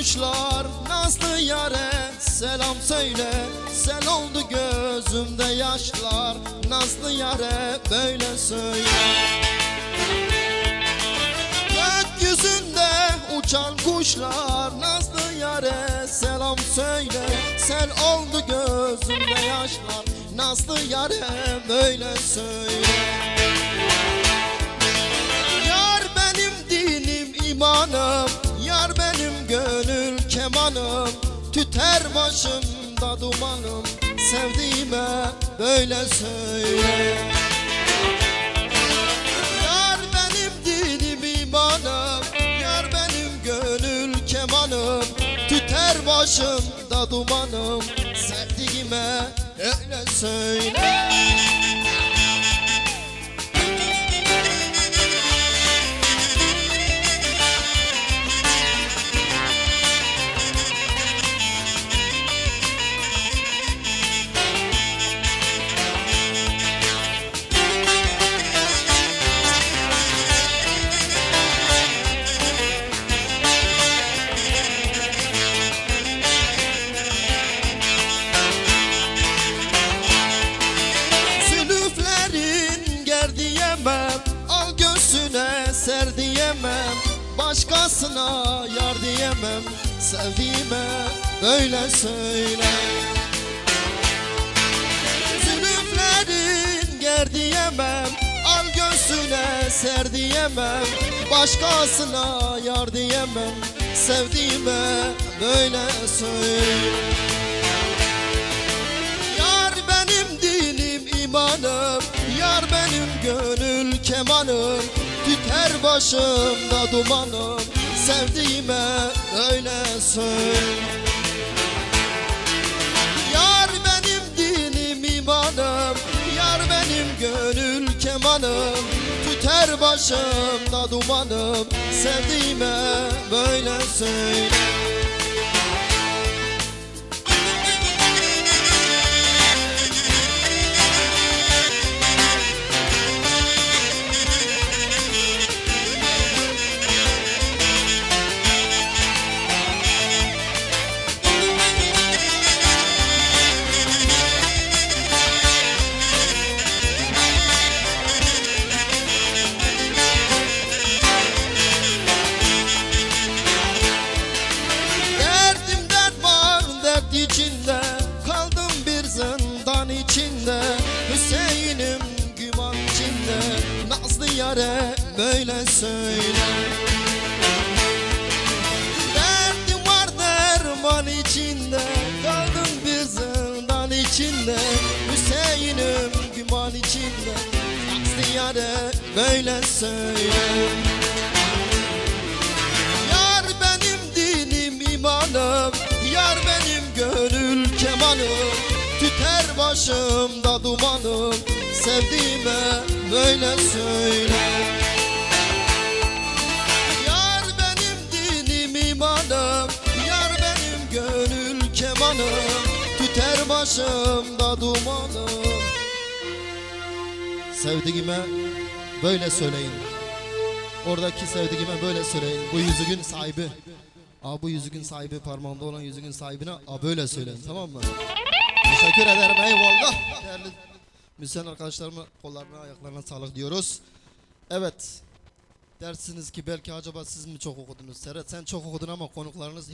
kuşlar Nazlı yare. Selam söyle. Sel oldu gözümde yaşlar. Nazlı yare böyle söyle. Gökyüzünde uçan kuşlar Nazlı yare. Selam söyle. Sel oldu gözümde yaşlar. Nazlı yare böyle söyle Tüter başımda dumanım Sevdiğime böyle söyle. Yar benim dinim imanım Yar benim gönül kemanım. Tüter başımda dumanım Sevdiğime öyle söyle göğsüne ser diyemem Başkasına yar diyemem. Sevdiğime böyle söyle. Zülüflerin ger diyemem Al göğsüne ser diyemem. Başkasına yar diyemem Sevdiğime böyle söyle. Yar benim dinim imanım Yar benim gönül kemanım Tüter başımda dumanım Sevdiğime öyle Yar benim dinim imanım Yar benim gönül kemanım. Tüter başımda dumanım Sevdiğime böyle içinde Kaldım bir zindan içinde. Hüseyin'im güman içinde Nazlı yare böyle söyle. Derdim var derman içinde Kaldım bir zindan içinde. Hüseyin'im güman içinde Nazlı yare böyle söyle başımda dumanım Sevdiğime böyle söyle Yar benim dinim imanım Yar benim gönül kemanım Tüter başımda dumanım Sevdiğime böyle söyleyin Oradaki sevdiğime böyle söyleyin. Bu yüzüğün sahibi. Aa, bu yüzüğün sahibi parmağında olan yüzüğün sahibine aa, böyle söyleyin tamam mı? Teşekkür ederim eyvallah. Değerli müzisyen arkadaşlarıma kollarına ayaklarına sağlık diyoruz. Evet. Dersiniz ki belki acaba siz mi çok okudunuz? Serhat sen çok okudun ama konuklarınız